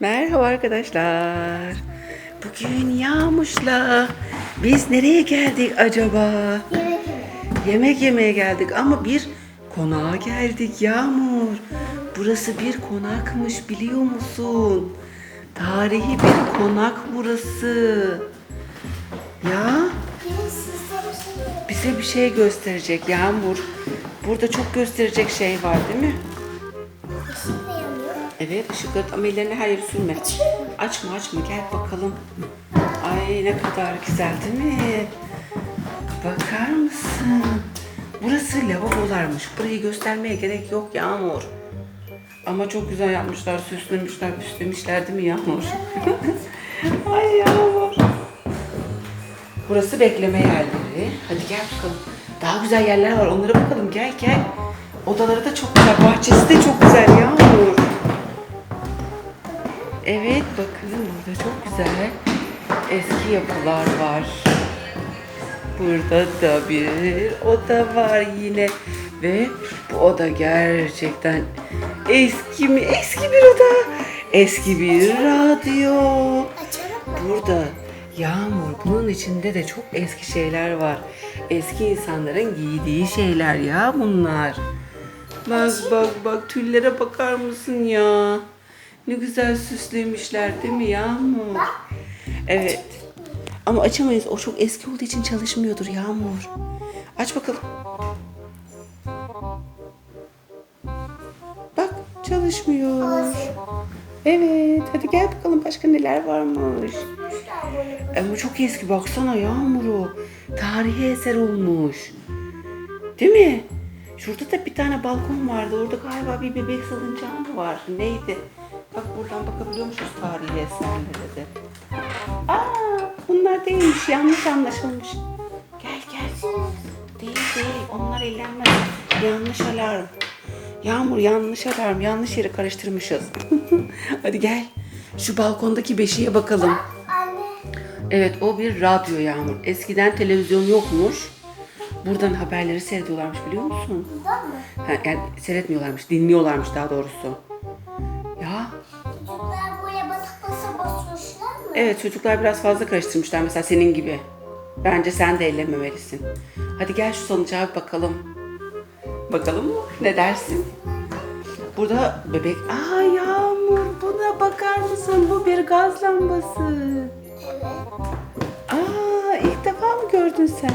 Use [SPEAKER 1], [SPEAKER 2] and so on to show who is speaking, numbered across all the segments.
[SPEAKER 1] Merhaba arkadaşlar. Bugün Yağmur'la biz nereye geldik acaba?
[SPEAKER 2] Yemek yemek.
[SPEAKER 1] Yemek yemeye geldik ama bir konağa geldik Yağmur. Burası bir konakmış biliyor musun? Tarihi bir konak burası. Ya bize bir şey gösterecek Yağmur. Burada çok gösterecek şey var değil mi? Evet ışıkları ama ellerini her yeri sürme. Açma açma gel bakalım. Ay ne kadar güzel değil mi? Bakar mısın? Burası lavabolarmış. Burayı göstermeye gerek yok Yağmur. Ama çok güzel yapmışlar, süslemişler, püslemişler değil mi Yağmur? Ay Yağmur. Burası bekleme yerleri. Hadi gel bakalım. Daha güzel yerler var. Onlara bakalım. Gel gel. Odaları da çok güzel. Bahçesi de çok güzel Yağmur. Evet bakın burada çok güzel eski yapılar var. Burada da bir oda var yine ve bu oda gerçekten eski mi? Eski bir oda. Eski bir radyo. Burada yağmur bunun içinde de çok eski şeyler var. Eski insanların giydiği şeyler ya bunlar. Bak bak bak tüllere bakar mısın ya? Ne güzel süslemişler değil mi Yağmur? Evet. Ama açamayız. O çok eski olduğu için çalışmıyordur Yağmur. Aç bakalım. Bak çalışmıyor. Evet. Hadi gel bakalım başka neler varmış. Ama çok eski baksana Yağmur'u. Tarihi eser olmuş. Değil mi? Şurada da bir tane balkon vardı. Orada galiba bir bebek salıncağı mı var? Neydi? Bak buradan bakabiliyor musunuz tarihi eserlere de? Aa, bunlar değilmiş. Yanlış anlaşılmış. Gel gel. Değil değil. Onlar ellenmez. Yanlış alarm. Yağmur yanlış alarm. Yanlış yeri karıştırmışız. Hadi gel. Şu balkondaki beşiğe bakalım.
[SPEAKER 2] Anne.
[SPEAKER 1] Evet o bir radyo Yağmur. Eskiden televizyon yokmuş. Buradan haberleri seyrediyorlarmış biliyor musun?
[SPEAKER 2] Bundan mı?
[SPEAKER 1] Ha, yani seyretmiyorlarmış, dinliyorlarmış daha doğrusu. Evet çocuklar biraz fazla karıştırmışlar mesela senin gibi. Bence sen de ellememelisin. Hadi gel şu bir bakalım. Bakalım mı? Ne dersin? Burada bebek... Aa Yağmur buna bakar mısın? Bu bir gaz lambası. Aa ilk defa mı gördün sen?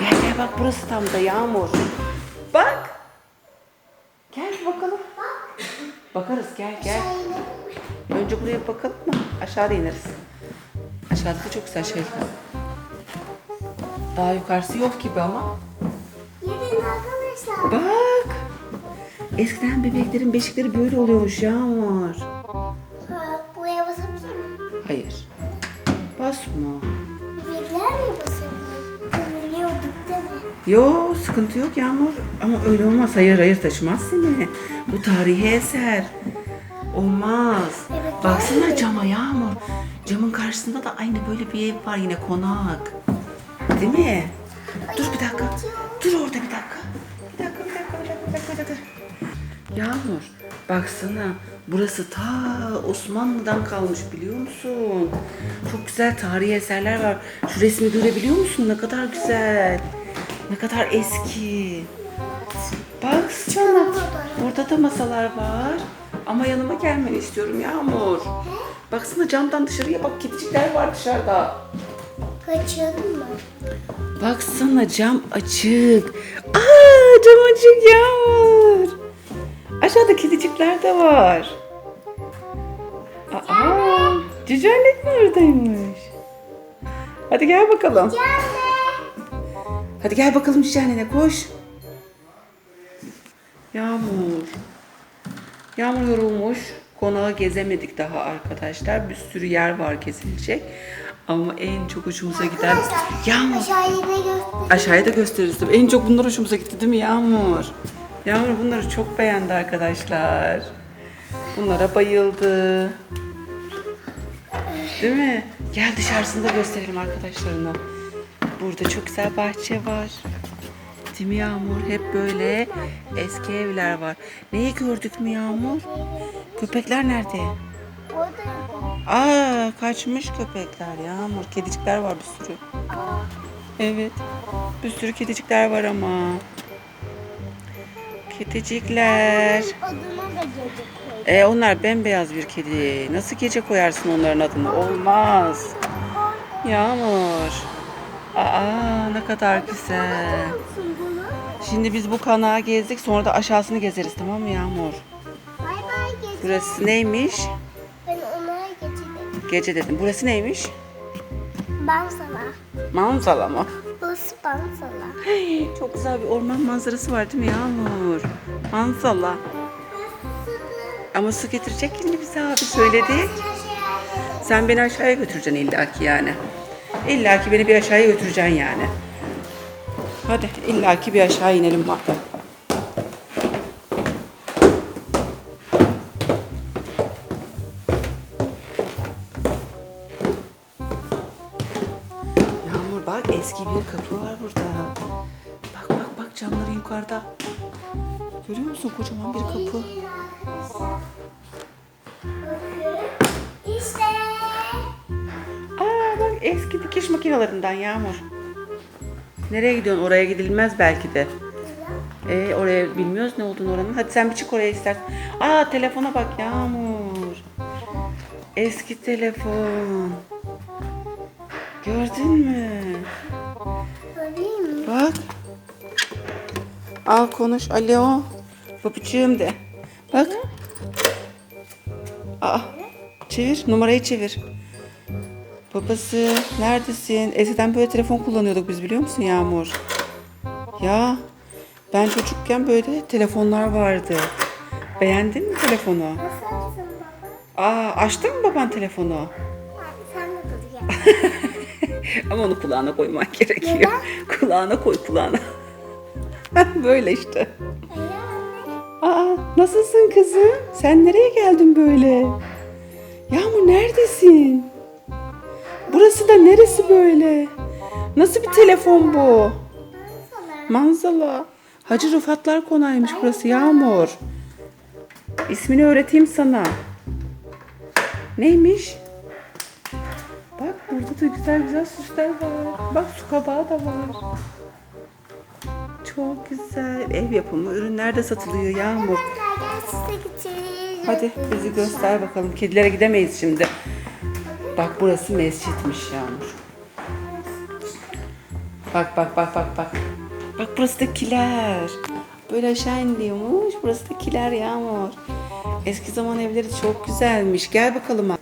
[SPEAKER 1] Gel gel bak burası tam da Yağmur. Bak. Gel bakalım. Bakarız gel gel. Önce buraya bakalım mı? Aşağıda ineriz. Aşağıda da çok güzel şeyler. Daha yukarısı yok gibi ama.
[SPEAKER 2] Gelin arkadaşlar.
[SPEAKER 1] Bak. Eskiden bebeklerin beşikleri böyle oluyormuş Yağmur.
[SPEAKER 2] Ha, buraya basabilir miyim?
[SPEAKER 1] Hayır. Basma.
[SPEAKER 2] Bebekler mi basabilir? Biliyorduk değil mi?
[SPEAKER 1] Yo sıkıntı yok Yağmur. Ama öyle olmaz. Hayır hayır taşımaz seni. Bu tarihi eser. Olmaz.
[SPEAKER 2] Evet,
[SPEAKER 1] Baksana cama Yağmur. Camın karşısında da aynı böyle bir ev var yine konak. Değil mi? Dur bir dakika. Dur orada bir dakika. Bir dakika bir dakika bir dakika bir dakika. Bir dakika. Yağmur baksana burası ta Osmanlı'dan kalmış biliyor musun? Çok güzel tarihi eserler var. Şu resmi görebiliyor musun? Ne kadar güzel. Ne kadar eski. Baksana. Burada da masalar var. Ama yanıma gelmeni istiyorum Yağmur. Baksana camdan dışarıya bak kedicikler var dışarıda.
[SPEAKER 2] Kaçırdın mı?
[SPEAKER 1] Baksana cam açık. Aa cam açık Yağmur. Aşağıda kedicikler de var. Aa, cici annek mi oradaymış? Hadi gel bakalım. Hadi gel bakalım cici annene koş. Yağmur. Yağmur yorulmuş. Konağı gezemedik daha arkadaşlar. Bir sürü yer var gezilecek. Ama en çok hoşumuza giden Yağmur.
[SPEAKER 2] Aşağıya da göster.
[SPEAKER 1] Aşağıya da gösteririz. En çok bunlar hoşumuza gitti değil mi Yağmur? Yağmur bunları çok beğendi arkadaşlar. Bunlara bayıldı. Değil mi? Gel dışarısında gösterelim arkadaşlarına. Burada çok güzel bahçe var. Değil mi Yağmur? Hep böyle eski evler var. Neyi gördük mü Yağmur? Köpekler nerede? Aa kaçmış köpekler Yağmur. Kedicikler var bir sürü. Evet. Bir sürü kedicikler var ama. Kedicikler. E onlar bembeyaz bir kedi. Nasıl gece koyarsın onların adını? Olmaz. Yağmur. Aa ne kadar güzel. Şimdi biz bu kanağı gezdik sonra da aşağısını gezeriz tamam mı Yağmur?
[SPEAKER 2] Bay bay gece.
[SPEAKER 1] Burası neymiş?
[SPEAKER 2] Ben ona geçelim.
[SPEAKER 1] Gece dedim. Burası neymiş?
[SPEAKER 2] Ben sana.
[SPEAKER 1] Manzara mı?
[SPEAKER 2] Burası ben sana.
[SPEAKER 1] Hey, çok güzel bir orman manzarası var değil mi Yağmur? Manzara. Ama su getirecek şimdi bize abi söyledi. Sen beni aşağıya götüreceksin illaki yani. İllaki beni bir aşağıya götüreceksin yani. Hadi illaki bir aşağı inelim madem. Yağmur bak eski bir kapı var burada. Bak bak bak camları yukarıda. Görüyor musun kocaman bir kapı?
[SPEAKER 2] İşte.
[SPEAKER 1] Aa bak eski dikiş makinelerinden Yağmur. Nereye gidiyorsun? Oraya gidilmez belki de. Ee, oraya bilmiyoruz ne olduğunu oranın. Hadi sen bir çık oraya istersen. Aa telefona bak Yağmur. Eski telefon. Gördün mü? Bak. Al konuş. Alo. Babacığım de. Bak. Aa. Çevir. Numarayı çevir. Babası neredesin? Eskiden böyle telefon kullanıyorduk biz biliyor musun Yağmur? Ya ben çocukken böyle telefonlar vardı. Beğendin mi telefonu?
[SPEAKER 2] Nasılsın baba?
[SPEAKER 1] Aa açtın mı baban telefonu?
[SPEAKER 2] Sen de dur.
[SPEAKER 1] Ama onu kulağına koyman gerekiyor. kulağına koy kulağına. böyle işte. Aa, nasılsın kızım? Sen nereye geldin böyle? Yağmur neredesin? Burası da neresi böyle? Nasıl bir telefon bu? Manzala. Hacı Rıfatlar konağıymış burası Yağmur. İsmini öğreteyim sana. Neymiş? Bak burada da güzel güzel süsler var. Bak su kabağı da var. Çok güzel. Ev yapımı ürünler de satılıyor Yağmur. Hadi bizi göster bakalım. Kedilere gidemeyiz şimdi. Bak burası mescitmiş Yağmur. Bak bak bak bak bak. Bak burası da kiler. Böyle aşağı iniyormuş. Burası da kiler Yağmur. Eski zaman evleri çok güzelmiş. Gel bakalım.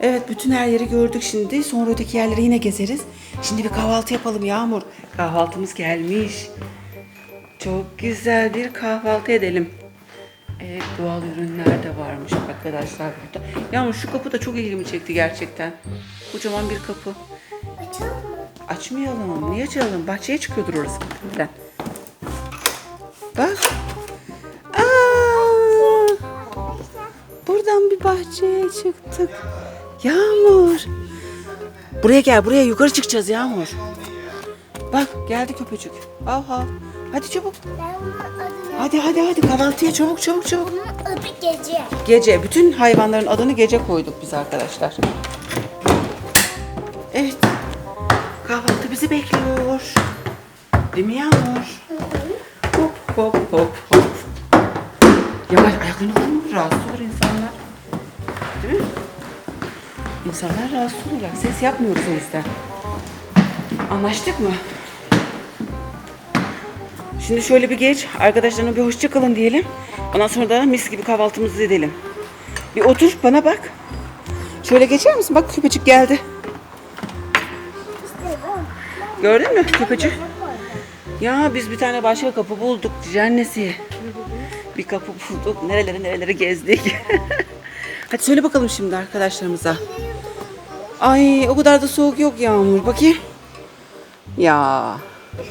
[SPEAKER 1] Evet bütün her yeri gördük şimdi. Sonra öteki yerleri yine gezeriz. Şimdi bir kahvaltı yapalım Yağmur. Kahvaltımız gelmiş. Çok güzel bir kahvaltı edelim. Doğal ürünler de varmış arkadaşlar burada. Yağmur şu kapı da çok ilgimi çekti gerçekten. Kocaman bir kapı.
[SPEAKER 2] Açalım mı?
[SPEAKER 1] Açmayalım. Niye açalım? Bahçeye çıkıyordur orası muhtemelen. Bak. Aa, buradan bir bahçeye çıktık. Yağmur. Buraya gel. Buraya yukarı çıkacağız Yağmur. Bak geldi köpecik. Al al. Hadi çabuk.
[SPEAKER 2] Ben bunun adını...
[SPEAKER 1] Hadi hadi hadi kahvaltıya çabuk çabuk çabuk.
[SPEAKER 2] Bunun adı gece.
[SPEAKER 1] Gece. Bütün hayvanların adını gece koyduk biz arkadaşlar. Evet. Kahvaltı bizi bekliyor. Değil mi Yağmur? Hop hop hop hop. Yavaş ayaklarını vurma. Rahatsız olur insanlar. Değil mi? İnsanlar rahatsız olurlar. Ses yapmıyoruz o yüzden. Anlaştık mı? Şimdi şöyle bir geç. Arkadaşlarına bir hoşça kalın diyelim. Ondan sonra da mis gibi kahvaltımızı edelim. Bir otur bana bak. Şöyle geçer misin? Bak köpecik geldi. Gördün mü köpecik? Ya biz bir tane başka kapı bulduk. Cennesi. Bir kapı bulduk. Nereleri nereleri gezdik. Hadi söyle bakalım şimdi arkadaşlarımıza. Ay o kadar da soğuk yok Yağmur. Bakayım. Ya.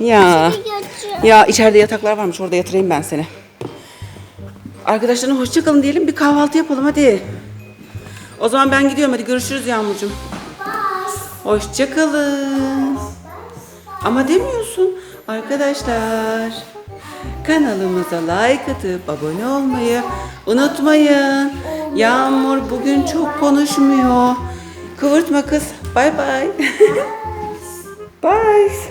[SPEAKER 1] Ya. Ya içeride yataklar varmış orada yatırayım ben seni. Arkadaşlarına hoşça kalın diyelim bir kahvaltı yapalım hadi. O zaman ben gidiyorum hadi görüşürüz Yağmurcuğum. Hoşça kalın. Ama demiyorsun arkadaşlar. Kanalımıza like atıp abone olmayı Unutmayın. Yağmur bugün çok konuşmuyor. Kıvırtma kız. Bay bay. Bye.